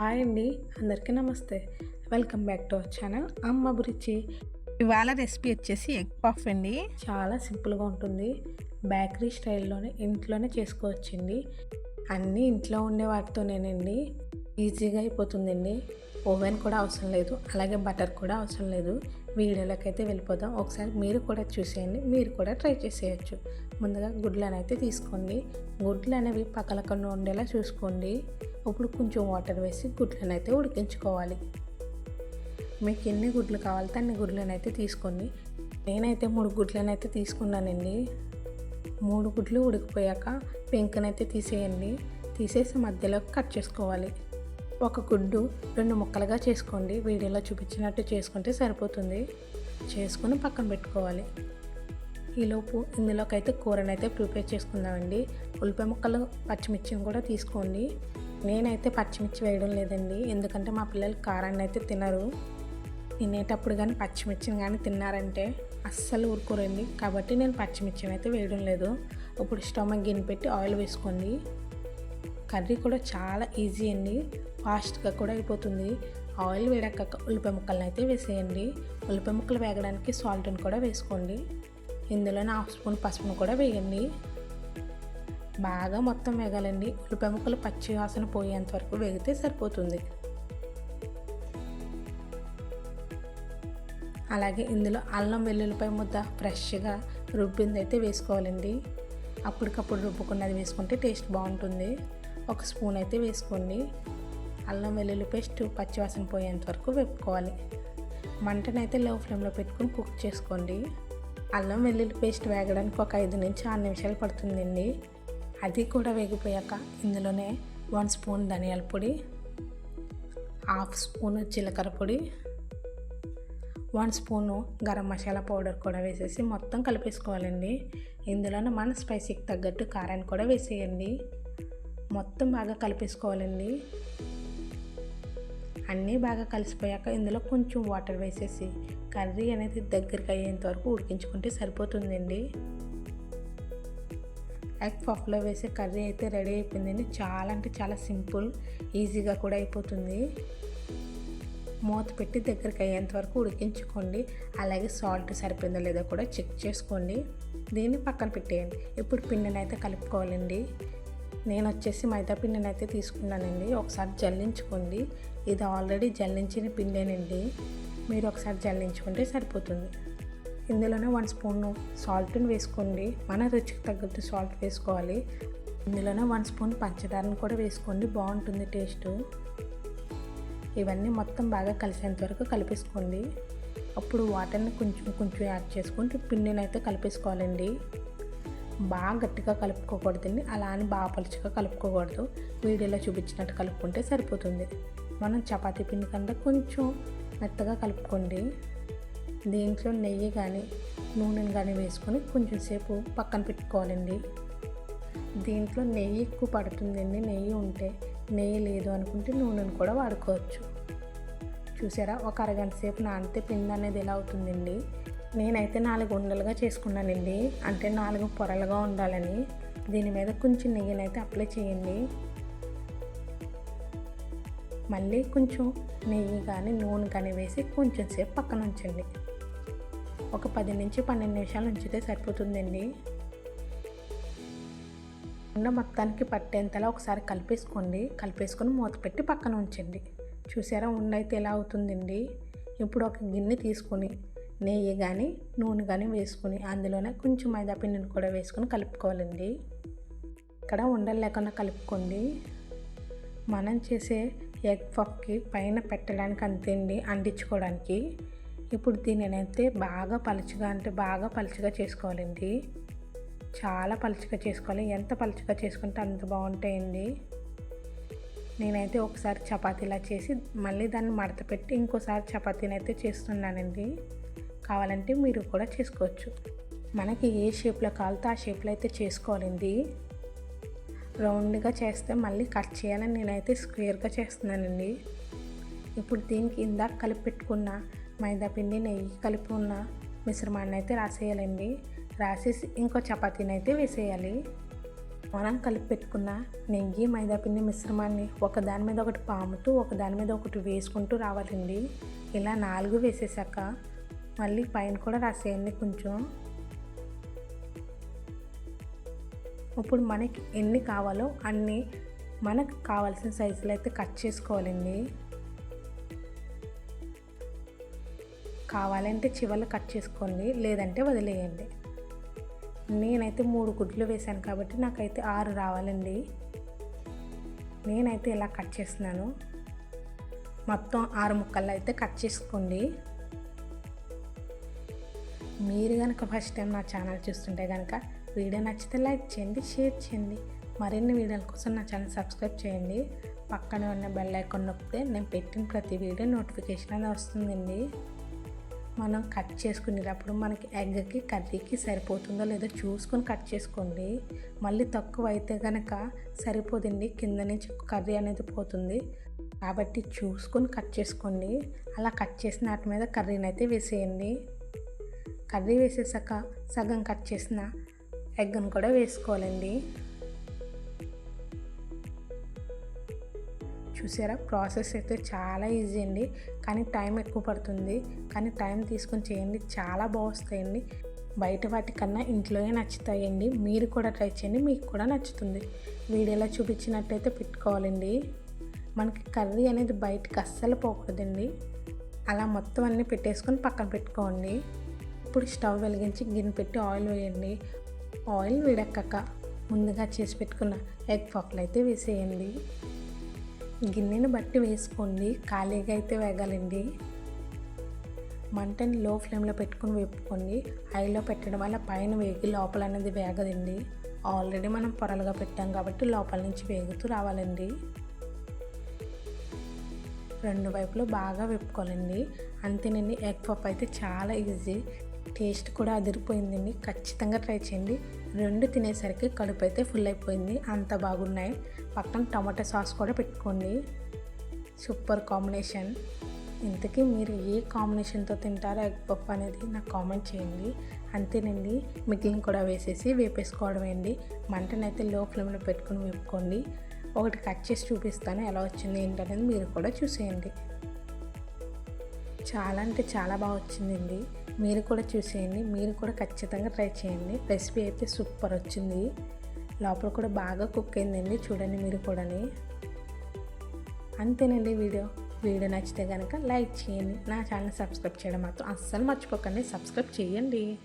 Hi అండి అందరికీ నమస్తే. Welcome back to our channel అమ్మ బురిచి. ఇవాళ రెసిపీ వచ్చేసి ఎగ్ పఫ్ అండి. చాలా సింపుల్గా ఉంటుంది. బేకరీ స్టైల్లోనే ఇంట్లోనే చేసుకోవచ్చండి. అన్నీ ఇంట్లో ఉండే వాటితోనేనండి. ఈజీగా అయిపోతుందండి. ఓవెన్ కూడా అవసరం లేదు. అలాగే బటర్ కూడా అవసరం లేదు. వీడియోలోకి అయితే వెళ్ళిపోదాం. ఒకసారి మీరు కూడా చూసేయండి. మీరు కూడా ట్రై చేసేయచ్చు. ముందుగా గుడ్లను అయితే తీసుకోండి. గుడ్లు అనేవి పక్కలకుండా ఉండేలా చూసుకోండి. ఇప్పుడు కొంచెం వాటర్ వేసి గుడ్లను అయితే ఉడికించుకోవాలి. మీకు ఎన్ని గుడ్లు కావాలితే అన్ని గుడ్లను అయితే తీసుకోండి. నేనైతే మూడు గుడ్లను అయితే తీసుకున్నానండి. మూడు గుడ్లు ఉడికిపోయాక పెంకునైతే తీసేయండి. తీసేసి మధ్యలో కట్ చేసుకోవాలి. ఒక గుడ్డు రెండు ముక్కలుగా చేసుకోండి. వీడియోలో చూపించినట్టు చేసుకుంటే సరిపోతుంది. చేసుకొని పక్కన పెట్టుకోవాలి. ఈలోపు ఇందులోకైతే కూరనైతే ప్రిపేర్ చేసుకుందామండి. ఉల్లిపాయ ముక్కలు పచ్చిమిర్చిని కూడా తీసుకోండి. నేనైతే పచ్చిమిర్చి వేయడం లేదండి. ఎందుకంటే మా పిల్లలు కారాన్ని అయితే తినరు. తినేటప్పుడు కానీ పచ్చిమిర్చిని కానీ తిన్నారంటే అస్సలు ఊరుకోరండి. కాబట్టి నేను పచ్చిమిర్చిని అయితే వేయడం లేదు. ఇప్పుడు స్టవ్ గిన్నె పెట్టి ఆయిల్ వేసుకోండి. కర్రీ కూడా చాలా ఈజీ అండి. ఫాస్ట్గా కూడా అయిపోతుంది. ఆయిల్ వేడాక ఉల్లిపాయ ముక్కలను అయితే వేసేయండి. ఉల్లిపాయ ముక్కలు వేగడానికి సాల్ట్ని కూడా వేసుకోండి. ఇందులోనే హాఫ్ స్పూన్ పసుపును కూడా వేయండి. బాగా మొత్తం వేగాలండి. ఉల్లిపాయ ముక్కలు పచ్చి వాసన పోయేంత వరకు వేగితే సరిపోతుంది. అలాగే ఇందులో అల్లం వెల్లుల్లిపాయ ముద్ద ఫ్రెష్గా రుబ్బింది అయితే వేసుకోవాలండి. అప్పటికప్పుడు రుబ్బుకున్నది వేసుకుంటే టేస్ట్ బాగుంటుంది. ఒక స్పూన్ అయితే వేసుకోండి. అల్లం వెల్లుల్లి పేస్ట్ పచ్చివాసన పోయేంత వరకు వేపుకోవాలి. మంటనైతే లో ఫ్లేమ్లో పెట్టుకుని కుక్ చేసుకోండి. అల్లం వెల్లుల్లి పేస్ట్ వేగడానికి ఒక ఐదు నుంచి ఆరు నిమిషాలు పడుతుందండి. అది కూడా వేగిపోయాక ఇందులోనే వన్ స్పూన్ ధనియాల పొడి హాఫ్ స్పూన్ జీలకర్ర పొడి one spoon garam masala powder కూడా వేసేసి మొత్తం కలిపేసుకోవాలండి. ఇందులోనే మన స్పైసీకి తగ్గట్టు కారాన్ని కూడా వేసేయండి. మొత్తం బాగా కలిపేసుకోవాలండి. అన్నీ బాగా కలిసిపోయాక ఇందులో కొంచెం వాటర్ వేసేసి కర్రీ అనేది దగ్గరికి అయ్యేంత వరకు ఉడికించుకుంటే సరిపోతుందండి. ఎగ్ పఫ్లో వేసే కర్రీ అయితే రెడీ అయిపోయిందండి. చాలా అంటే చాలా సింపుల్ ఈజీగా కూడా అయిపోతుంది. మూత పెట్టి దగ్గరికి అయ్యేంత వరకు ఉడికించుకోండి. అలాగే సాల్ట్ సరిపోయిందో లేదో కూడా చెక్ చేసుకోండి. దీన్ని పక్కన పెట్టేయండి. ఇప్పుడు పిండిని అయితే కలుపుకోవాలండి. నేను వచ్చేసి మైదా పిండిని అయితే తీసుకున్నానండి. ఒకసారి జల్లించుకోండి. ఇది ఆల్రెడీ జల్లించిన పిండేనండి. మీరు ఒకసారి జల్లించుకుంటే సరిపోతుంది. ఇందులోనే వన్ స్పూన్ సాల్ట్ని వేసుకోండి. మన రుచికి తగ్గట్టు సాల్ట్ వేసుకోవాలి. ఇందులోనే వన్ స్పూన్ పంచదారను కూడా వేసుకోండి. బాగుంటుంది టేస్ట్. ఇవన్నీ మొత్తం బాగా కలిసేంత వరకు కలిపేసుకోండి. అప్పుడు వాటర్ని కొంచెం కొంచెం యాడ్ చేసుకుంటూ పిండిని అయితే కలిపేసుకోవాలండి. బాగా గట్టిగా కలుపుకోకూడదండి అలా అని బాగా పలుచగా కలుపుకోకూడదు. వీడియోలో చూపించినట్టు కలుపుకుంటే సరిపోతుంది. మనం చపాతీ పిండి కంటే కొంచెం మెత్తగా కలుపుకోండి. దీంట్లో నెయ్యి కానీ నూనెని కానీ వేసుకొని కొంచెం సేపు పక్కన పెట్టుకోవాలండి. దీంట్లో నెయ్యి ఎక్కువ పడుతుందండి నెయ్యి ఉంటే నెయ్యి లేదు అనుకుంటే నూనెను కూడా వాడుకోవచ్చు. చూసారా? ఒక అరగంట సేపు నానితే పిండి అనేది ఎలా అవుతుందండి? నేనైతే నాలుగు ఉండలుగా చేసుకున్నానండి. అంటే నాలుగు పొరలుగా ఉండాలని. దీని మీద కొంచెం నెయ్యినైతే అప్లై చేయండి. మళ్ళీ కొంచెం నెయ్యి కానీ నూనె కానీ వేసి కొంచెం సేపు పక్కన ఉంచండి. ఒక పది నుంచి పన్నెండు నిమిషాలు ఉంచితే సరిపోతుందండి. ఉండ మొత్తానికి పట్టేంతలా ఒకసారి కలిపేసుకోండి. కలిపేసుకొని మూత పెట్టి పక్కన ఉంచండి. చూసారా ఉండ అయితే ఎలా అవుతుందండి? ఇప్పుడు ఒక గిన్నె తీసుకొని నెయ్యి కానీ నూనె కానీ వేసుకుని అందులోనే కొంచెం మైదా పిండిని కూడా వేసుకొని కలుపుకోవాలండి. ఇక్కడ ఉండలు లేకుండా కలుపుకోండి. మనం చేసే ఎగ్ పఫ్కి పైన పెట్టడానికి అంతేండి అంటించుకోవడానికి. ఇప్పుడు దీనినైతే బాగా పలుచగా అంటే బాగా పలుచగా చేసుకోవాలండి. చాలా పలుచగా చేసుకోవాలి. ఎంత పలుచగా చేసుకుంటే అంత బాగుంటాయండి. నేనైతే ఒకసారి చపాతీలా చేసి మళ్ళీ దాన్ని మడత పెట్టి ఇంకోసారి చపాతీని అయితే చేస్తున్నానండి. కావాలంటే మీరు కూడా చేసుకోవచ్చు. మనకి ఏ షేప్లో కావాలితే ఆ షేప్లో అయితే చేసుకోవాలండి. రౌండ్గా చేస్తే మళ్ళీ కట్ చేయాలని నేనైతే స్క్వేర్గా చేస్తున్నానండి. ఇప్పుడు దీనికి ఇందాక కలిపి పెట్టుకున్న మైదా పిండి నెయ్యి కలిపి ఉన్న మిశ్రమాన్ని అయితే రాసేయాలండి. రాసేసి ఇంకో చపాతీని అయితే వేసేయాలి. మనం కలిపి పెట్టుకున్న నెయ్యి మైదాపిండి మిశ్రమాన్ని ఒక దాని మీద ఒకటి పాముతూ ఒకదాని మీద ఒకటి వేసుకుంటూ రావాలండి. ఇలా నాలుగు వేసేసాక మళ్ళీ పైన కూడా రాసేయండి కొంచెం. ఇప్పుడు మనకి ఎన్ని కావాలో అన్ని మనకు కావాల్సిన సైజులో అయితే కట్ చేసుకోవాలండి. కావాలంటే చివర్లో కట్ చేసుకోండి లేదంటే వదిలేయండి. నేనైతే మూడు గుడ్లు వేశాను కాబట్టి నాకైతే ఆరు రావాలండి. నేనైతే ఇలా కట్ చేస్తున్నాను. మొత్తం ఆరు ముక్కలు అయితే కట్ చేసుకోండి. మీరు కనుక ఫస్ట్ టైం నా ఛానల్ చూస్తుంటే కనుక వీడియో నచ్చితే లైక్ చేయండి షేర్ చేయండి. మరిన్ని వీడియోల కోసం నా ఛానల్ సబ్స్క్రైబ్ చేయండి. పక్కనే ఉన్న బెల్ ఐకాన్ నొప్పితే నేను పెట్టిన ప్రతి వీడియో నోటిఫికేషన్ అనేది వస్తుందండి. మనం కట్ చేసుకునేటప్పుడు మనకి ఎగ్కి కర్రీకి సరిపోతుందో లేదో చూసుకొని కట్ చేసుకోండి. మళ్ళీ తక్కువ అయితే కనుక సరిపోదండి కింద నుంచి కర్రీ అనేది పోతుంది. కాబట్టి చూసుకొని కట్ చేసుకోండి. అలా కట్ చేసిన వాటి మీద కర్రీని అయితే వేసేయండి. కర్రీ వేసేసాక సగం కట్ చేసిన ఎగ్ను కూడా వేసుకోవాలండి. చూసారా? ప్రాసెస్ అయితే చాలా ఈజీ అండి. కానీ టైం ఎక్కువ పడుతుంది. కానీ టైం తీసుకొని చేయండి. చాలా బాగుస్తాయండి. బయట వాటికన్నా ఇంట్లోనే నచ్చుతాయండి. మీరు కూడా ట్రై చేయండి. మీకు కూడా నచ్చుతుంది. వీడియోలో చూపించినట్టయితే పెట్టుకోవాలండి. మనకి కర్రీ అనేది బయటకు అస్సలు పోకూడదండి. అలా మొత్తం అన్నీ పెట్టేసుకొని పక్కన పెట్టుకోండి. ఇప్పుడు స్టవ్ వెలిగించి గిన్నె పెట్టి ఆయిల్ వేయండి. ఆయిల్ వేడెక్కాక ముందుగా చేసి పెట్టుకున్న ఎగ్ పఫ్లు అయితే వేసేయండి. గిన్నెని బట్టి వేసుకోండి. ఖాళీగా అయితే వేగాలండి. మంటని లో ఫ్లేమ్లో పెట్టుకొని వేపుకోండి. హైలో పెట్టడం వల్ల పైన వేగి లోపల అనేది వేగదండి. ఆల్రెడీ మనం పొరలుగా పెట్టాం కాబట్టి లోపల నుంచి వేగుతూ రావాలండి. రెండు వైపులు బాగా విప్పుకోవాలండి అంతేనండి ఎగ్ పఫ్ అయితే చాలా ఈజీ. టేస్ట్ కూడా అదిరిపోయిందండి. ఖచ్చితంగా ట్రై చేయండి. రెండు తినేసరికి కడుపు అయితే ఫుల్ అయిపోయింది. అంత బాగున్నాయి. పక్కన టమాటా సాస్ కూడా పెట్టుకోండి. Super combination. ఇంతకీ మీరు ఏ కాంబినేషన్తో తింటారో ఎగ్ పఫ్ అనేది నాకు కామెంట్ చేయండి. అంతేనండి. మిగిలిన కూడా వేసేసి వేపేసుకోవడం అండి. మంటనైతే లో ఫ్లేమ్లో పెట్టుకుని వేపుకోండి. ఒకటి కట్ చేసి చూపిస్తాను ఎలా వచ్చింది ఏంటనేది మీరు కూడా చూసేయండి. చాలా అంటే చాలా బాగా వచ్చిందండి. మీరు కూడా చూసేయండి మీరు కూడా ఖచ్చితంగా ట్రై చేయండి. రెసిపీ అయితే సూపర్ వచ్చింది. లోపల కూడా బాగా కుక్ అయిందండి చూడండి మీరు కూడా అంతేనండి వీడియో. వీడియో నచ్చితే కనుక లైక్ చేయండి. నా ఛానల్ సబ్స్క్రైబ్ చేయడం మాత్రం అస్సలు మర్చిపోకండి సబ్స్క్రైబ్ చేయండి.